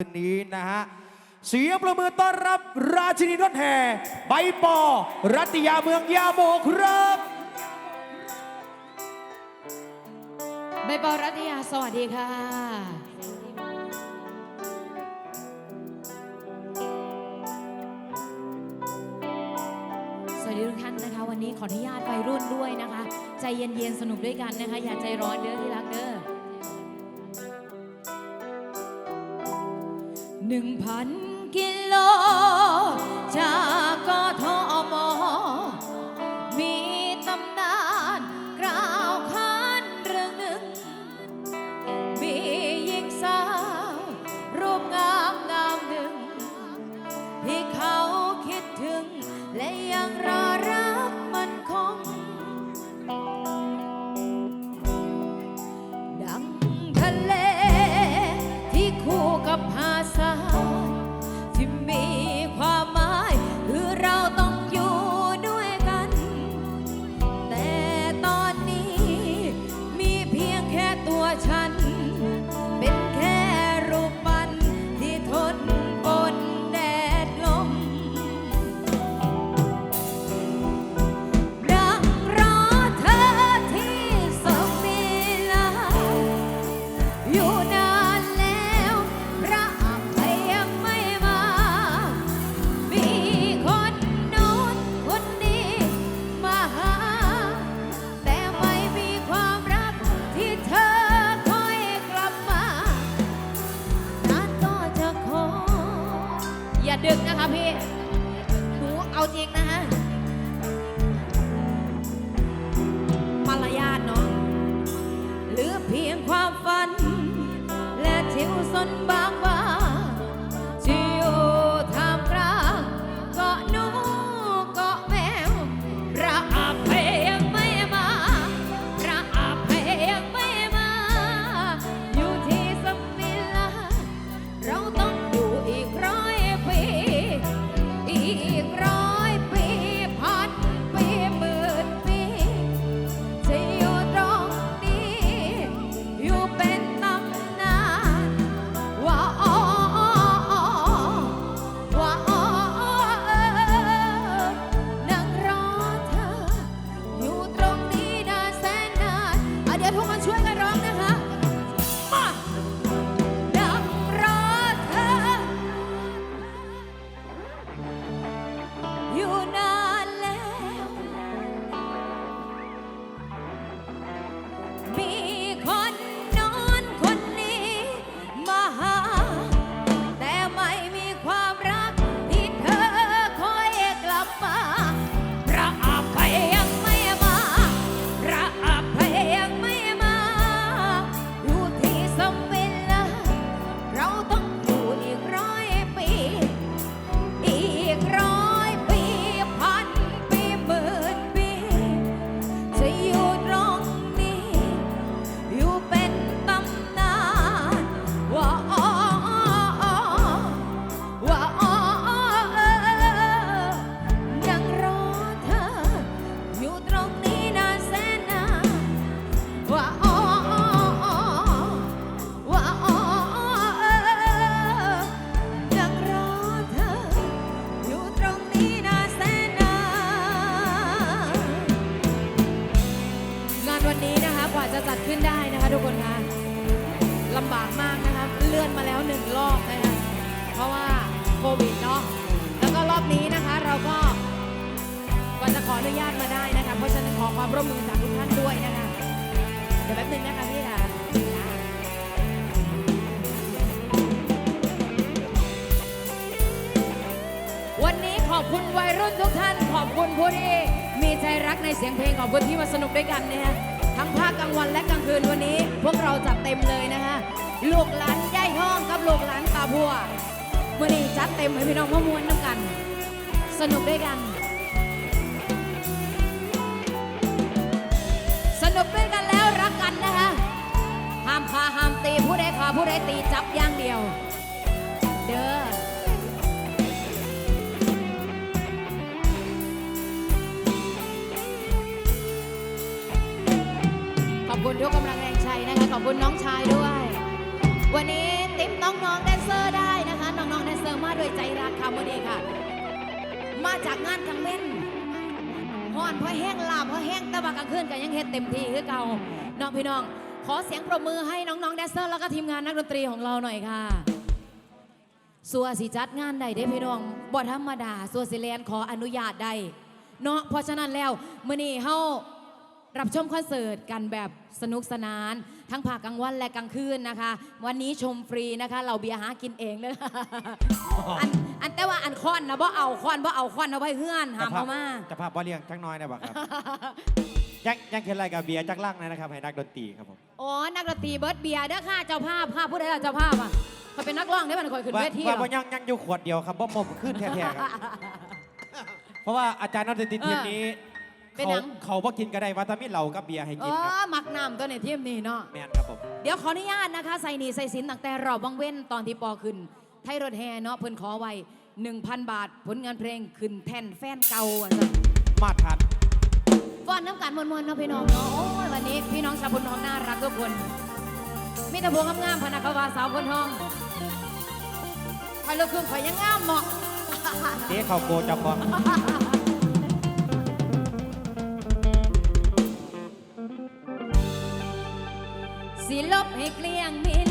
คืนนี้นะฮะ เสียงประมือต้อนรับราชินีรถแห่ใบปอ รัตยาเมืองยาโมครับใบปอรัตยาสวัสดีค่ะ สวัสดีทุกท่านนะคะ วันนี้ขออนุญาตวัยรุ่นด้วยนะคะ ใจเย็นๆสนุกด้วยกันนะคะ อย่าใจร้อนเด้อที่รักเด้อ หนึ่งพันกิโลจาก กว่าจะขออนุญาตมาได้นะคะ เพราะฉะนั้นขอความร่วมมือจากทุกท่านด้วยนะคะ เดี๋ยวแป๊บนึงนะคะพี่ค่ะวันนี้ขอบคุณวัยรุ่นทุกท่าน ขอบคุณผู้ที่มีใจรักในเสียงเพลงขอบคุณที่มาสนุกด้วยกันนะคะทั้งภาคกลางวันและกลางคืนวันนี้ พวกเราจัดเต็มเลยนะคะลูกหลานย่ายห้องกับลูกหลานตาบัววันนี้จัดเต็มให้พี่น้องมามวนน้ำกัน สนุกด้วยกัน นุกด้วยกันแล้วรักกันนะคะห้ามพาห้ามตีผู้ใดขาผู้ใดตีจับอย่างเดียว เด้อขอบคุณทุกกำลังแรงใจนะคะขอบคุณน้องชายด้วย วันนี้ติ๊มน้องๆแดนเซอร์ได้นะค่ะมื่อนี้ค่ะ มาจากงานกลางเว้น ฮ้อนเพราะแห้งลาบเพราะแห้งแต่ว่ากลางคืนกันยังเฮ็ดเต็มที่คือเก่าน้องพี่น้อง ขอเสียงปรบมือให้น้องๆแดนเซอร์แล้วก็ทีมงานนักดนตรีของเราหน่อยค่ะสัวสิจัดงานใดได้พี่น้องบ่ธรรมดาสัวสิแลนขออนุญาตได้เนาะเพราะฉะนั้นแล้วมื้อนี้เฮารับชมคอนเสิร์ตกันแบบสนุกสนาน ทั้งภาคกลางวันและกลางคืนนะคะ วันนี้ชมฟรีนะคะ เราเบียร์หากินเองเลยอันอันแต่ว่าอันคอนนะบ่เอาคอนบ่เอาคอนเอาไว้เฮือนหามเอามาจะภาพบ่เลี้ยงจักหน้อยได้บ่ครับยังยังเห็นอะไรกับเบียร์จักล่างนะครับ ให้นักดนตรีครับผมอ๋อนักดนตรีเบิร์ดเบียร์เด้อค่ะเจ้าภาพค่ะผู้ใดล่ะเจ้าภาพอะเขาเป็นนักร้องได้มันคอยขึ้นว่าเวทีว่าเหรบ่อยังยังอยู่ขวดเดียวครับบ่หมมขึ้นแท้ๆครับเพราะว่าอาจารย์นักดนตรีทีมนี้ เป็นเขาหยัง เขาบ่กินก็ได้ว่าถ้ามีเหล้ากับเบียร์ให้เอกินครับอมักน้ำตัวในทีมนี้เนาะ แม่นครับผมเดี๋ยวขออนุญาตนะคะ ใส่หนีใส่สินตั้งแต่รอบวังเว้นตอนที่ปอขึ้น ไทยรถแห่เนาะเพิ่นขอไว้ 1,000 บาท ผลงานเพลงขึ้นแท่นแฟนเก่าอะจ้ะมาทันฟ้อนน้ำกันมวนๆเนาะพี่น้องเนาะโอ้ยวันนี้พี่น้องชาวพนทองน่ารักทุกคนมีแต่พวงงามๆพนักวาสาวพนทองใครลูกครึ่งข่อยยังงามเหมาะ เด้เขาโกจับบ่สิล บให้เกลี้ยงมิน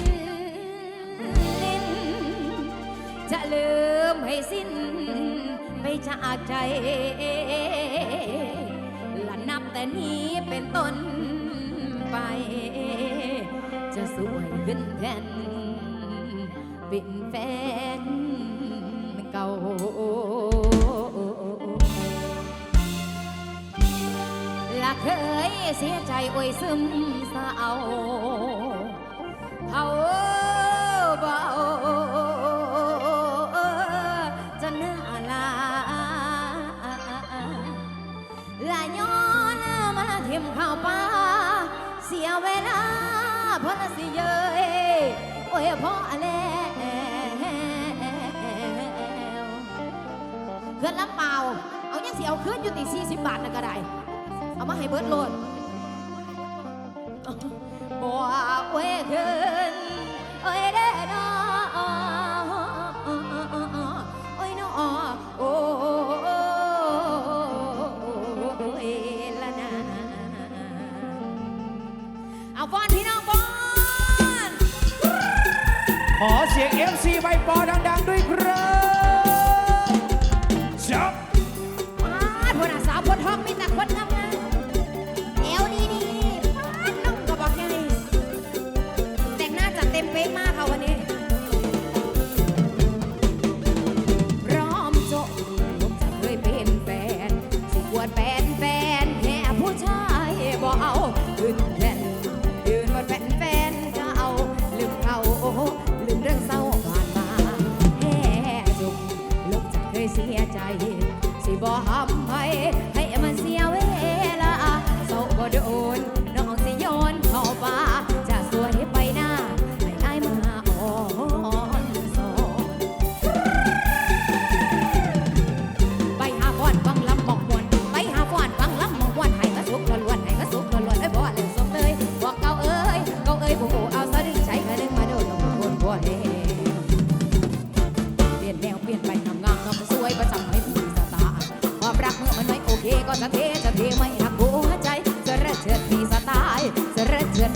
ลิ้นจะลืมให้สิ้นไปจากใจและนับแต่นี้เป็นต้นไป จะสวยขึ้นแทนเป็นแฟนเก่า ละเคยเสียใจโอยซึมเศร้าเขาเบาจะน่าลาละย้อนมาเทียมข้าวปลาเสียเวลาเพราะสิเยยโอ้ยพอแล้วเพื่อนลำเปล่าเอายังสิเอาคืนอยู่ตี40บาทนะก็ได้ มาให้เบิร์ดโหลดบ่เว้ยขึ้นเอ้ยเด้อนอโอ้ยนอโอ้ยละนาเอาฟอนพี่น้องฟอนขอเสียง FC ใบปอดัง ๆ ด้วยครับจับปาดพนอาสาวพนทองมีแต่คนงาม วดแฟนแฟนแค่ผู้ชายบ่เอาขึ้นแทนยืนบนแฟนแฟนจะเอาลืมเขาลืมเรื่องเศร้าผ่านมาแค่จุกลบจะเคยเสียใจ สิบ่ทำให้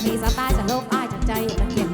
มีสไตล์จะโลกอายจากใจมันเปลี่ยน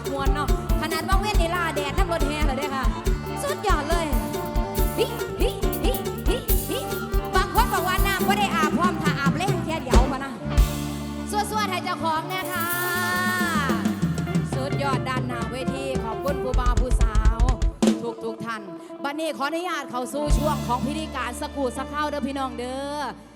มักมวนเนาะขนาดว่างเว้นนี่ลาแดดน้ำรถแห่เลยด้ค่ะ สุดยอดเลยฮิฮิฮิฮิฮิบางคนบอกว่าน้ำไม่ได้อาบพร้อมถ้าอาบเล่นแค่เดียวพะนะสวดสวดให้เจ้าของเนี่ยค่ะ สุดยอดด้านหน้าเวทีขอบคุณผู้บ่าวผู้สาว ทุกทุกท่านบัดนี้ขออนุญาตเข้าสู่ช่วงของพิธีการสกูสักข้าวเด้อพี่น้องเด้อ